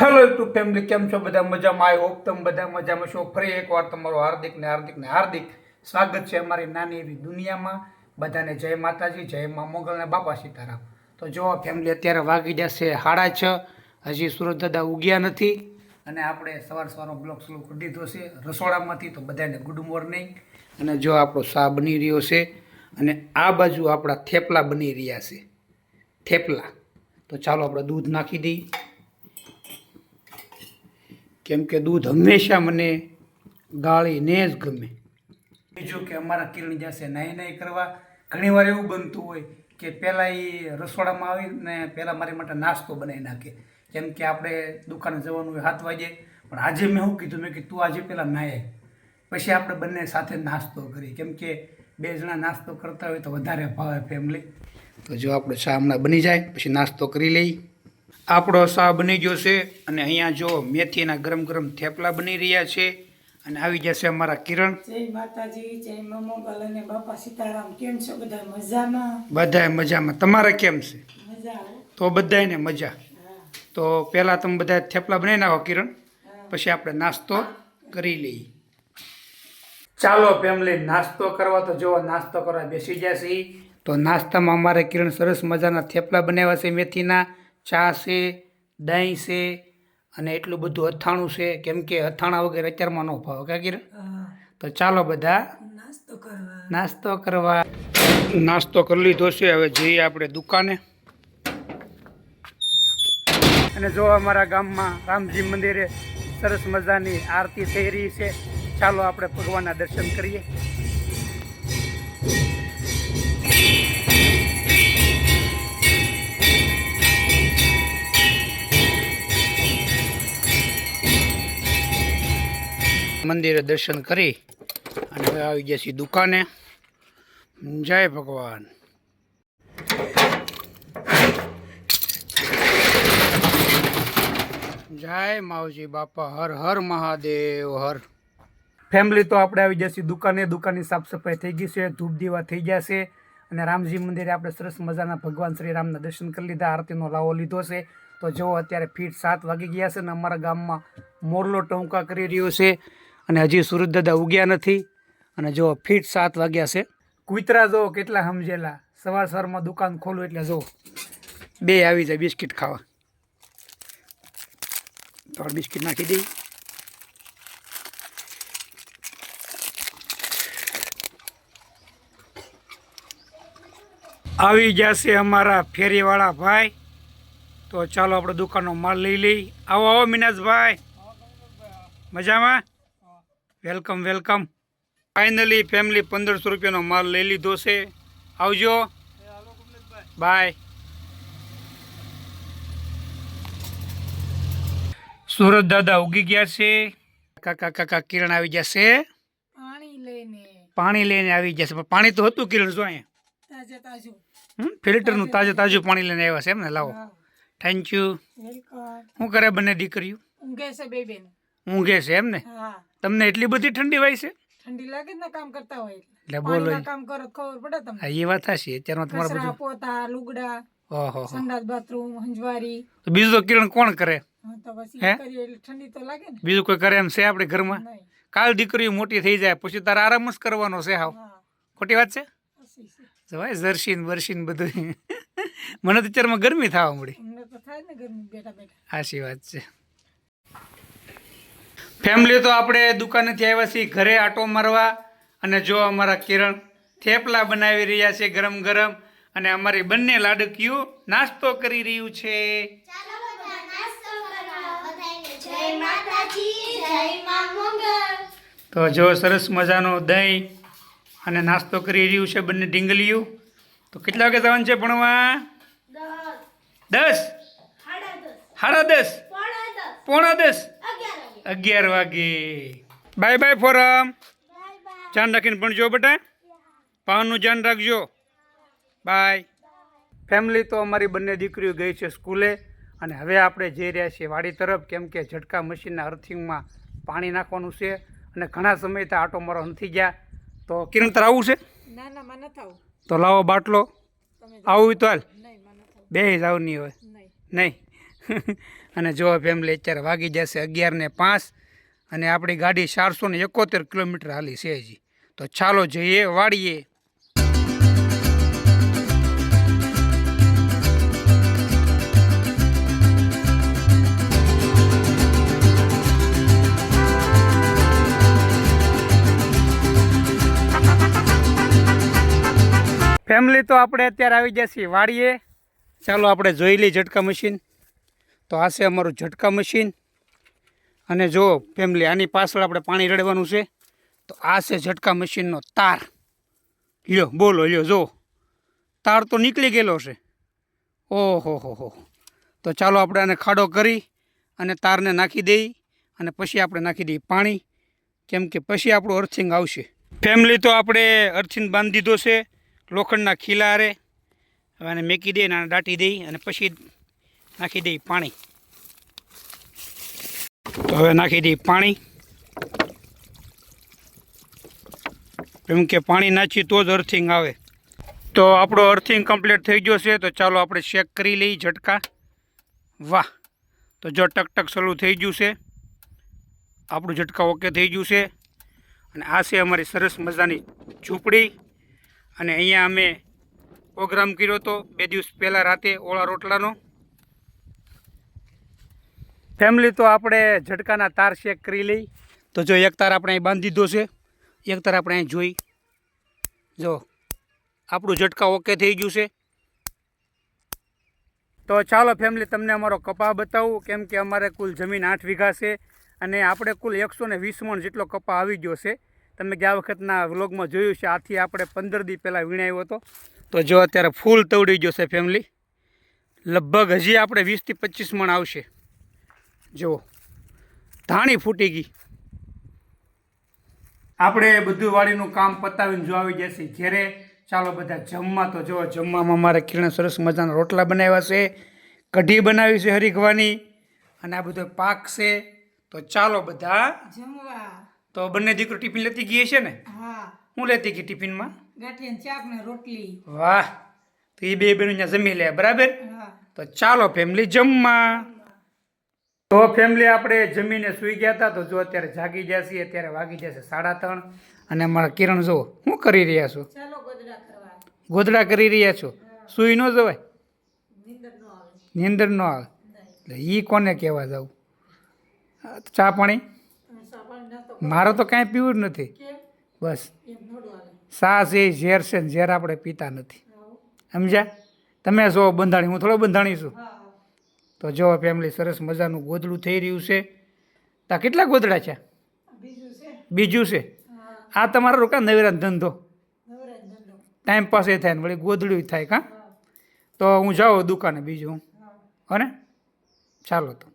Hello YouTube family કેમ છો? બધા મજામાં? આઈ હોપ તમે બધા મજામાં છો. ફરી એકવાર તમારું હાર્દિક ને હાર્દિક ને હાર્દિક સ્વાગત છે અમારી નાની એવી દુનિયામાં. બધાને જય માતાજી, જય મા મોગલ ને બાપા સીતારામ. તો જો ફેમિલી અત્યારે વાગી જશે સાડા છ. હજી સુરત દાદા ઉગ્યા નથી. અને આપણે સવાર સવારનો બ્લોક સ્લો કરી દીધો છે રસોડામાંથી, તો બધાને ગુડ મોર્નિંગ અને જો આપણો શાહ બની રહ્યો છે અને આ બાજુ આપણા થેપલા બની રહ્યા છે. થેપલા. તો ચાલો આપણે દૂધ નાખી દઈએ. કેમ કે દૂધ હંમેશા મને ગાળીને જ ગમે. બીજું કે અમારા કિરણ જશે નાહી નાહી કરવા. ઘણીવાર એવું બનતું હોય કે પહેલાં એ રસોડામાં આવીને પહેલાં મારી માટે નાસ્તો બનાવી નાખે. કેમ કે આપણે દુકાને જવાનું હોય સાત વાગે પણ આજે મેં શું કીધું? મેં કે તું આજે પહેલાં નાહે પછી આપણે બંને સાથે નાસ્તો કરીએ. કેમ કે બે જણા નાસ્તો કરતા હોય તો વધારે ભાવે ફેમિલી તો જો આપણે ચા હમણાં બની જાય પછી નાસ્તો કરી લઈએ. આપણો સા બની ગયો છે અને અહીંયા જો મેથીના ગરમ ગરમ થેપલા બની રહ્યા છે અને આવી જશે અમારા કિરણ. જય માતાજી જય મા અને બાપા સીતારામ. કેમ છો બધા? મજામાં? બધાય મજામાં. તમારે કેમ છે? મજા તો બધાયને મજા. તો પહેલાં તમે બધા થેપલા બનાવી નાખો કિરણ. પછી આપણે નાસ્તો કરી લઈએ. ચાલો ફેમિલી નાસ્તો કરવા તો જો નાસ્તો કરવા બેસી જશે તો નાસ્તામાં અમારે કિરણ સરસ મજાના થેપલા બનાવ્યા છે મેથીના. ચા છે દહીં છે અને એટલું બધું અથાણું છે. કેમ કે અથાણા વગેરે અત્યારમાં ન ભાવે કાકીર તો ચાલો બધા નાસ્તો કરવા. નાસ્તો કરવા. નાસ્તો કરી લીધો છે હવે જઈએ આપણે દુકાને. અને જો અમારા ગામમાં રામજી મંદિરે સરસ મજાની આરતી થઈ રહી છે ચાલો આપણે ભગવાનના દર્શન કરીએ. મંદિરે દર્શન કરી અને હવે આવી ગયા છીએ દુકાને. જય ભગવાન. જય માવજી બાપા, હર હર મહાદેવ, હર. ફેમિલી તો આપણે આવી જશે દુકાને. દુકાનની સાફ સફાઈ થઈ ગઈ છે, ધૂપ દીવા થઈ ગયા છે અને રામજી મંદિરે આપણે સરસ મજાના ભગવાન શ્રી રામના દર્શન કરી લીધા, આરતીનો લાવો લીધો છે. તો જો અત્યારે ફીટ સાત વાગી ગયા છે ને અમારા ગામમાં મોરલો ટોંકા કરી રહ્યો છે. અને હજી સુરત દાદા ઉગ્યા નથી. અને જો ફીટ સાત વાગ્યા છે. કૂતરા જો કેટલા સમજેલા. સવાર સવારમાં દુકાન ખોલું એટલે જો બે આવી જાય બિસ્કિટ ખાવા. ત્રણ બિસ્કિટ નાખી દઈ. આવી જશે અમારા ફેરીવાળા ભાઈ. તો ચાલો આપણે દુકાનનો માલ લઈ લઈ. આવો આવો મિનાજભાઈ મજામાં? Welcome welcome. ફાઇનલી ફેમિલી પંદરસો રૂપિયાનો માલ લઈ લીધો છે. આવજો. બાય સુરત દાદા ઉગી ગયા છે. કાકા કાકા કિરણ આવી જશે પાણી લઈને. પાણી લઈને આવી જશે પણ પાણી તો હતું કિરણ જો અહીંયા. તાજે તાજું. હમ, ફિલ્ટરનું તાજે તાજું પાણી લઈને આવ્યા છે એમ ને લાવો. હા. થેન્ક યુ વેલકમ શું કરે બંને દીકરીઓ? ઊંઘે છે બે બેન. ઊંઘે છે એમ ને હા. તમને એટલી બધી ઠંડી વાય છે? ઠંડી લાગે ને કામ કરતા હોય એટલે. બોલો કામ કરો ખબર પડે તમને. હા એ વાત હશે અત્યારમાં તમારા બધું પોતા લુગડા ઓહો. સંડાસ બાથરૂમ હંજવારી. તો બીજું તો કિરણ કોણ કરે? તો પછી હે? ઠંડી તો લાગે ને. બીજું કોઈ કરે એમ છે આપણે ઘરમાં? કાલ દીકરીઓ મોટી થઈ જાય પછી તારે આરામ જ કરવાનો છે હાવ. ખોટી વાત છે. જવાય જર્સીન બરસીન બધું મને તો અત્યારમાં ગરમી થવા મળી. અમને તો થાય ને ગરમી બેઠા બેઠા. સાચી વાત છે. ફેમિલી તો આપણે દુકાનેથી આવ્યા છીએ ઘરે આટો મારવા. અને જો અમારા કિરણ થેપલા બનાવી રહ્યા છે ગરમ ગરમ અને અમારી બંને લાડકીઓ નાસ્તો કરી રહ્યું છે. તો જો સરસ મજાનો દહીં અને નાસ્તો કરી રહ્યું છે બંને ઢીંગલીઓ. તો કેટલા વાગે જવાનું છે ભણવા? દસ. સાડા દસ. પોણા દસ? અગિયાર વાગે. Bye bye Foram. Bye bye ધ્યાન રાખીને ભણજો બેટા. પાવાનું ધ્યાન રાખજો. બાય ફેમિલી તો અમારી બંને દીકરીઓ ગઈ છે સ્કૂલે અને હવે આપણે જઈ રહ્યા છીએ વાડી તરફ. કેમ કે ઝટકા મશીનના અર્થિંગમાં પાણી નાખવાનું છે અને ઘણા સમયથી આટો મારો નથી ગયા. તો કિરણ તાર આવું છે? ના ના મને થાવ તો લાવો બાટલો. આવું તો હાલ. નહીં મને થાવ નહીં હોય. નહીં. નહીં. અને જો ફેમિલી અત્યારે વાગી જશે અગિયારને પાંચ અને આપણી ગાડી ચારસો ને એકોતેર કિલોમીટર હાલી છે હજી. તો ચાલો જઈએ વાડીએ. ફેમિલી તો આપણે અત્યારે આવી જશે વાળીએ ચાલો આપણે જોઈ લઈએ ઝટકા મશીન. તો આ છે અમારું ઝટકા મશીન. અને જો ફેમિલી આની પાછળ આપણે પાણી રેડવાનું છે, તો આ છે ઝટકા મશીનનો તાર. લ્યો, બોલો, લ્યો, જો. તાર તો નીકળી ગયેલો છે. ઓહો, હો હો. તો ચાલો આપણે આને ખાડો કરી અને તારને નાખી દઈ અને પછી આપણે નાખી દઈએ પાણી. કેમ કે પછી આપણું અર્થિંગ આવશે. ફેમિલી તો આપણે અર્થિંગ બાંધી દીધો છે, લોખંડના ખીલારે હવે આને મેકી દઈએ અને દાટી દઈ અને પછી નાખી દઈ પાણી. તો હવે નાખી દઈ પાણી. કેમ કે પાણી નાખીએ તો જ અર્થિંગ આવે. તો આપણો અર્થિંગ કમ્પ્લીટ થઈ ગયો છે, તો ચાલો આપણે ચેક કરી લઈએ ઝટકા. વાહ! તો જો ટકટક સલું થઈ ગયું છે. આપણું ઝટકા ઓકે થઈ ગયું છે. અને આ છે અમારી સરસ મજાની ઝૂંપડી. અને અહીંયા અમે પ્રોગ્રામ કર્યો હતો બે દિવસ પહેલાં રાતે ઓળા રોટલાનો. ફેમિલી તો આપણે ઝટકાના તાર ચેક કરી લઈ. તો જો એક તાર આપણે અહીં બાંધી દીધો છે. એક તાર આપણે અહીં જોઈ. જો, આપણું ઝટકા ઓકે થઈ ગયું છે. તો ચાલો ફેમિલી તમને અમારો કપા બતાવું. કેમ કે અમારે કુલ જમીન આઠ વીઘા છે અને આપણે કુલ એકસો ને વીસ મણ જેટલો કપા આવી ગયો છે. તમે ગયા વખતના વ્લોગમાં જોયું છે, આથી આપણે પંદર દી પહેલાં વીણાયો હતો. તો જો અત્યારે ફૂલ તવડી ગયો છે ફેમિલી લગભગ હજી આપણે વીસથી પચીસ મણ આવશે. જુઓ. ધાણી ફૂટી ગઈ. આપણે બધું વાડીનું કામ પતાવીને જો આવી જશે ઘેરે. ચાલો બધા જમવા તો જો જમવામાં મારે કિરણ સરસ મજાના રોટલા બનાવ્યા છે. કઢી બનાવી છે હરીખવાની અને આ બધો પાક છે. તો ચાલો બધા. જમવા. તો બંને દીકરો ટિફિન લેતી ગઈ છે ને? હા. હું લેતી ગઈ ટિફિનમાં? ગાંઠિયા ચાક ને રોટલી. વાહ. તો એ બે બેન જમી લે બરાબર? તો ચાલો ફેમિલી જમવા. તો ફેમિલી આપણે જમીને સૂઈ ગયા હતા તો જો અત્યારે જાગી ગયા છીએ અત્યારે વાગી જશે સાડા ત્રણ. અને અમારા કિરણ જો શું કરી રહ્યા છો? ગોદડા કરી રહ્યા છો? સૂઈ ન જવાય? નીંદર નો આવે. એટલે એ કોને કહેવા જવું? ચા પાણી? મારો તો કાંઈ પીવું જ નથી. બસ. સાસ સા છે એ ઝેર છે ઝેર આપણે પીતા નથી. સમજ્યા? તમે જો બંધાણી હું થોડો બંધાણી છું. તો જો ફેમિલી સરસ મજાનું ગોદડું થઈ રહ્યું છે. તા કેટલા ગોદડા છે? બીજું છે. આ તમારો રોકા નવેરાનો ધંધો? ટાઈમ પાસ એ થાય ને વળી ગોદડું થાય કાં? તો હું જાઉં દુકાને બીજું હા. હને? ચાલો તો.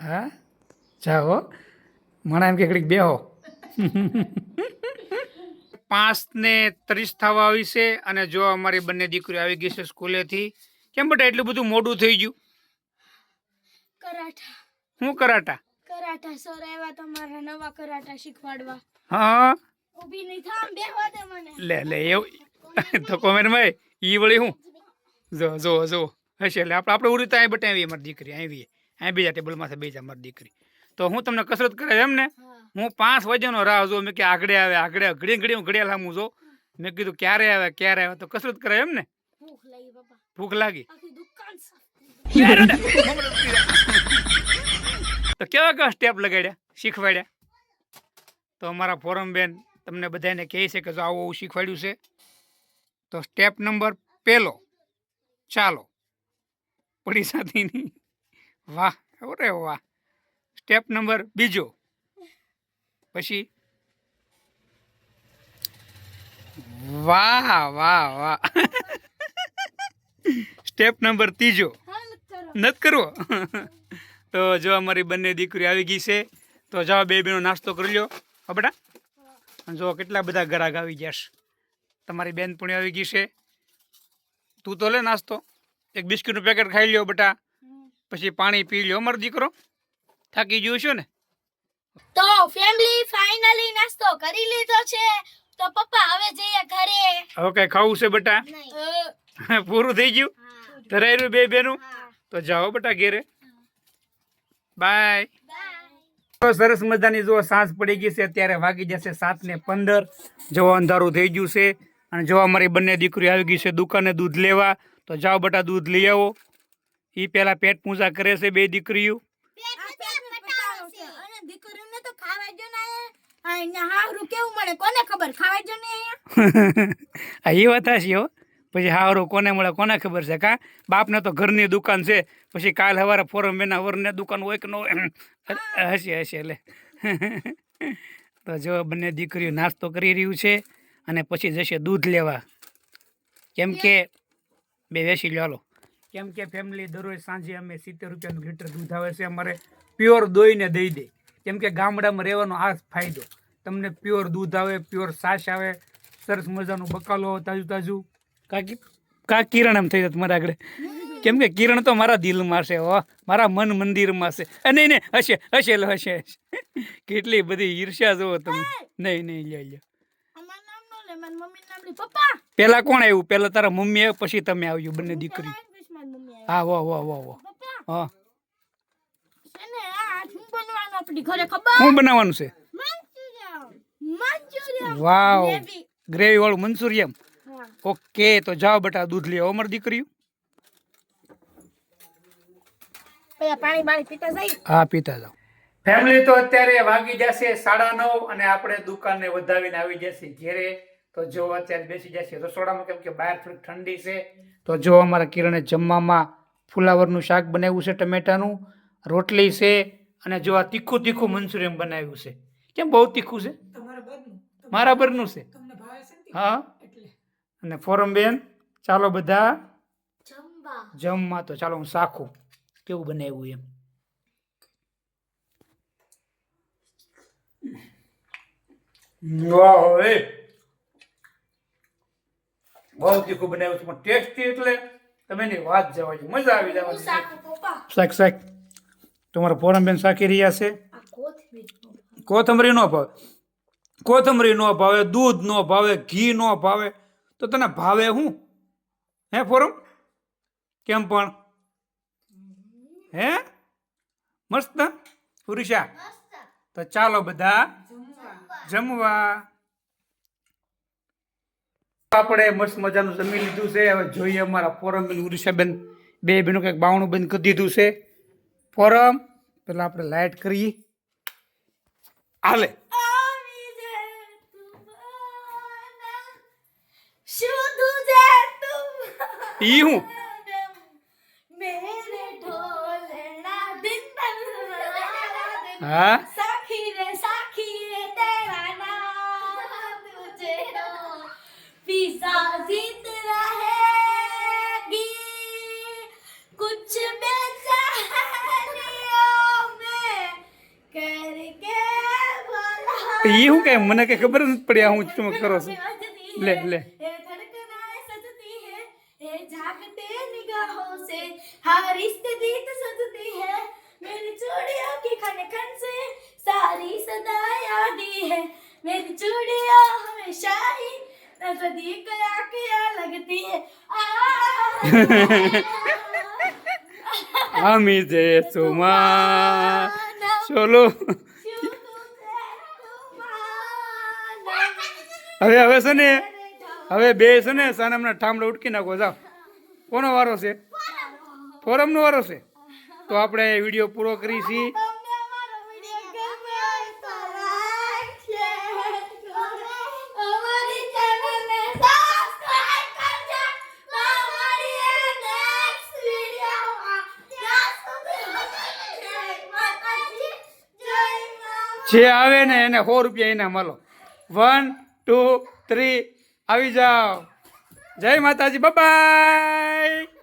હા? જાઓ મને એમ કે ઘડીક બેહો. પાંચ ને ત્રીસ થવા આવી છે અને જો અમારી બંને દીકરીઓ આવી ગઈ છે સ્કૂલેથી કેમ બેટા એટલું બધું મોડું થઈ ગયું? કરાટા શું કરાટા કરાટા સર આવ્યા તમારા નવા કરાટા શીખવાડવા. હા. ઊભી નહીં થામ બેહવા દે મને. લે લે એવું. તો કોમેન્ટ ભાઈ ઈ વળી હું? જો જો જો. હશે એટલે આપણે આપણે ઉડી તો અહીં બટા આવીએ મારી દીકરી આવી અહીં બીજા ટેબલમાં બેજા મારી દીકરી. તો હું તમને કસરત કરાય એમ ને? હું. પાંચ વાગ્યાનો રાહ જો મેં કે આગળ આવે આગળ ઘડી ઘડી હું ઘડિયાળ લાંબુ જો મેં કીધું ક્યારે આવે ક્યારે આવે? તો કસરત કરાય એમ ને? ભૂખ લાગી બાપા. ભૂખ લાગી? આખી દુકાન તો કેવા કેવા સ્ટેપ લગાડ્યા? શીખવાડ્યા? તો અમારા ફોરમ બેન તમને બધાને કહે છે કે જો આવું આવું શીખવાડ્યું છે તો સ્ટેપ નંબર પહેલો ચાલો. પડી સાથીની વાહ અરે વાહ. સ્ટેપ નંબર બીજો. પછી? વાહ વાહ વાહ. સ્ટેપ નંબર ત્રીજો. નથી કરવો. તો જો અમારી બંને દીકરી આવી ગઈ છે તો જાઓ બે બેનો નાસ્તો કરી લ્યો હો બેટા? જો કેટલા બધા ગ્રાહક આવી ગયા છે. તમારી બેનપણી આવી ગઈ છે. તું તો લે નાસ્તો. એક બિસ્કીટનું પેકેટ ખાઈ લ્યો બેટા. પછી પાણી પી લ્યો અમારો દીકરો. થાકી ગયો છો ને? તો ફેમિલી ફાઇનલી નાસ્તો કરી લીધો છે. તો પપ્પા હવે જઈએ ઘરે. હવે કઈ ખાવું છે બેટા? નહીં. પૂરું થઈ ગયું? તો ધરાયેલું બે બેનું? તો જાઓ બટા ઘેરે. બાય. તો સરસ મજાની જો સાંજ પડી ગઈ છે અત્યારે વાગી જશે સાત ને પંદર. જવા અંધારું થઈ ગયું છે. અને જોવા મારી બંને દીકરીઓ આવી ગઈ છે દુકાને દૂધ લેવા. તો જાઓ બટા દૂધ લઈ આવો. એ પેલા પેટ પૂજા કરે છે બે દીકરીઓ. એ વાત હશે પછી હારું કોને મળે, કોને ખબર છે? કા? બાપને તો ઘરની દુકાન છે. પછી કાલ સવારે ફોરમ મહિના વરને દુકાન હોય કે ન હોય હશે હશે એટલે તો જો બંને દીકરીઓ નાસ્તો કરી રહ્યું છે અને પછી જશે દૂધ લેવા. કેમ કે, બે વેસી લો કેમ કે ફેમિલી દરરોજ સાંજે અમે સિત્તેર રૂપિયાનું લીટર દૂધ આવે છે, અમારે પ્યોર દોઈને દઈ દે. કેમ કે ગામડામાં રહેવાનો આ ફાયદો. તમને પ્યોર દૂધ આવે પ્યોર છાશ આવે, સરસ મજાનું બકાલો, તાજું તાજું. કાકી કા કિરણ એમ થઈ જાય મારા આગળ. કેમ કે કિરણ તો મારા દિલમાં છે હો. મારા મન મંદિરમાં છે. નહીં નહીં હશે હશે લો હશે. કેટલી બધી ઈર્ષ્યા જુઓ તમે. નહીં નહીં લ્યો લ્યો. અમાર લે મારી મમ્મી નામ લે. પપ્પા! કોણ આવ્યું? પેલા તારા મમ્મી આવ્યું પછી તમે આવ્યું બંને દીકરી. પેલા હા વાહ વાહ વાહ વાહ. હા. શું બનાવવાનું છે? વાવ. ગ્રેવી. વાળું મનસુરિયમ ઓકે તો જાઓ બેટા દૂધ લે. અમારી દીકરીઓ? પેલા પાણી બાણી પીતા જાય? હા પીતા જાઓ. ફેમિલી તો અત્યારે વાગી જશે સાડા નવ અને આપણે દુકાનને વધાવીને આવી જશે ઘેરે. તો જો અત્યારે બેસી જશે. રસોડામાં કેમ કે બહાર થોડી ઠંડી છે. તો જો અમારા કિરણે જમવામાં ફુલાવરનું શાક બનાવ્યું છે ટમેટાનું. રોટલી છે અને જો આ તીખું તીખું મંચુરિયન બનાવ્યું છે. કેમ બહુ તીખું છે? મારા બરનું છે. હા. અને ફોરમ બેન ચાલો બધા જમવા. જમવા. તો ચાલો હું શાખું. કેવું બનાવ્યું એમ? એ. બહુ તીખું બનાવ્યું છે પણ ટેસ્ટી એટલે તમે એની વાત જવા દો મજા આવી જવાની શાક શાક તમારો તમારા ફોરમબેન શાકી રહ્યા છે? કોથમરી નો ભાવે. કોથમરી નો ભાવે દૂધ નો ભાવે ઘી નો ભાવે. તો તને ભાવે શું હે ફોરમ? કેમ પણ? હે? મસ્ત? પુરુષા? તો ચાલો બધા જમવા. આપણે મસ્ત મજાનું જમી લીધું છે. હવે જોઈએ અમારા ફોરમ બેન ઉરુષાબેન બે બેનું કંઈક બાવણું બંધ કરી દીધું છે. ફોરમ પેલા આપણે લાઇટ કરીએ. હાલે આવી જે તુમાના શુદ્ધ જે તુમાના ઈ હું? હા? સાખી રે સાખી રે તેરા નામ ઉજેરો પીસા જીત રહેગી कुछ ये हूँ क्या मैंने क्या खबर पड़िया हूँ तुम करो ले ले हर स्थिति तो सजती है मेरी चूड़ियों की खन खन से सारी सदाएं आती है मेरी चूड़ियां हमेशा ही नजदीक आके आ लगती है आ আমি যে তোমার চলো હવે હવે છે ને હવે બે છે ને સાનામના ઠામડા ઉટકી નાખો જાઓ કોનો વારો છે ફોરમનો વારો છે. તો આપણે વીડિયો પૂરો કરી છીએ જે આવે ને એને સો રૂપિયા એના મળો વન ટુ થ્રી આવી જાઓ. જય માતાજી. બાય